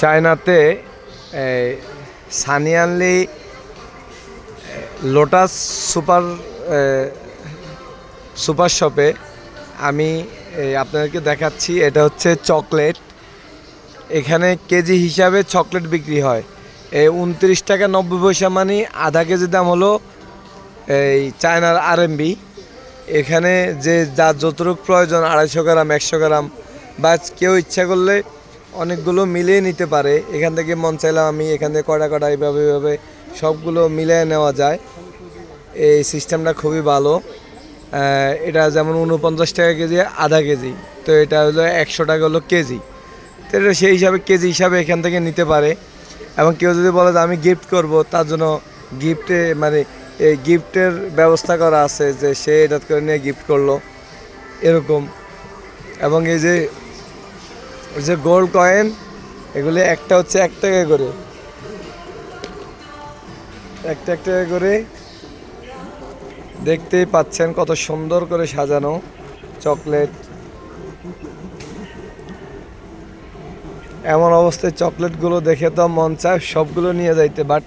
চায়নাতে সানিয়ানলি lotus super super শপে আমি আপনাদেরকে দেখাচ্ছি, এটা হচ্ছে চকলেট। এখানে কেজি হিসাবে চকলেট বিক্রি হয়। এই উনত্রিশ টাকা নব্বই পয়সা মানে আধা কেজি দাম হলো, এই চায়নার আরএমবি। এখানে যে যা যতটুকু প্রয়োজন, আড়াইশো গ্রাম, একশো গ্রাম বা কেউ ইচ্ছা করলে অনেকগুলো মিলিয়ে নিতে পারে। এখান থেকে মন চাইলাম আমি এখান থেকে কটা কটা এইভাবে এইভাবে সবগুলো মিলিয়ে নেওয়া যায়। এই সিস্টেমটা খুবই ভালো। এটা যেমন উনপঞ্চাশ টাকা কেজি, আধা কেজি। তো এটা হলো একশো টাকা হলো কেজি। তো এটা সেই হিসাবে কেজি হিসাবে এখান থেকে নিতে পারে। এবং কেউ যদি বলে যে আমি গিফট করব, তার জন্য গিফটে মানে এই গিফটের ব্যবস্থা করা আছে যে সে এটা করে নিয়ে গিফট করল। এরকম। এবং এই যে এই যে গোল্ড কয়েন এগুলি একটা হচ্ছে এক টাকা করে। একটা এক টাকা করে। দেখতেই পাচ্ছেন কত সুন্দর করে সাজানো চকলেট এমন অবস্থায় চকলেটগুলো দেখে তো মন চায় সবগুলো নিয়ে যাইতে বাট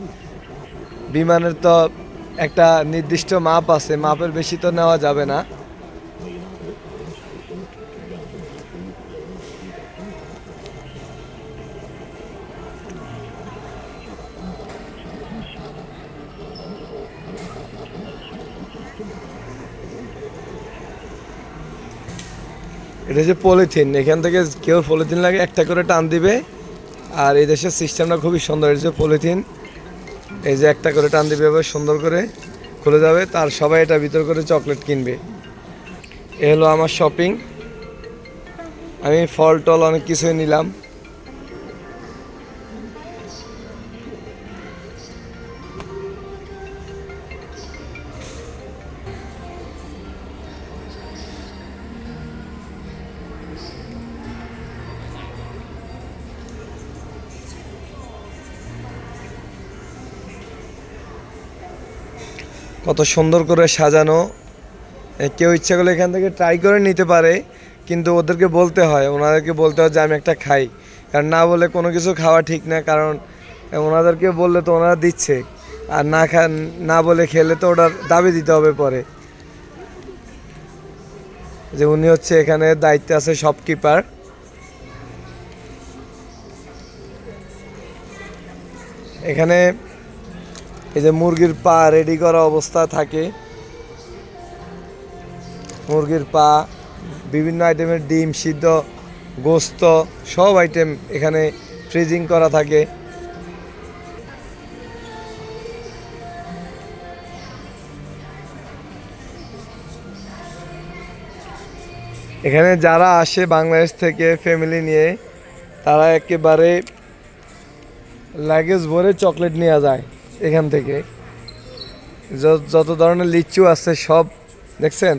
বিমানের তো একটা নির্দিষ্ট মাপ আছে, মাপের বেশি তো নেওয়া যাবে না। এটা হচ্ছে পলিথিন। এখান থেকে কেউ পলিথিন লাগে, একটা করে টান দিবে। আর এই দেশের সিস্টেমটা খুবই সুন্দর, এই যে পলিথিন। এই যে একটা করে টান দিবে, এবার সুন্দর করে খুলে যাবে। তার সবাই এটা ভিতর করে চকলেট কিনবে। এ হলো আমার শপিং। আমি ফল টল অনেক কিছুই নিলাম। কত সুন্দর করে সাজানো। কেউ ইচ্ছা করলে এখান থেকে ট্রাই করে নিতে পারে, কিন্তু ওদেরকে বলতে হয়, ওনাদেরকে বলতে হয় যে আমি একটা খাই। কারণ না বলে কোনো কিছু খাওয়া ঠিক না, কারণ ওনাদেরকে বললে তো ওনারা দিচ্ছে। আর না খা, না বলে খেলে তো ওটার দাবি দিতে হবে পরে। যে উনি হচ্ছে এখানে দায়িত্বে আছে শপকিপার এখানে এই যে মুরগির পা রেডি করা অবস্থা থাকে। মুরগির পা, বিভিন্ন আইটেমের ডিম সিদ্ধ, গোস্ত, সব আইটেম এখানে ফ্রিজিং করা থাকে। এখানে যারা আসে বাংলাদেশ থেকে ফ্যামিলি নিয়ে, তারা একেবারে লাগেজ ভরে চকলেট নেওয়া যায়। এখান থেকে। যত ধরনের লিচু আছে সব দেখছেন?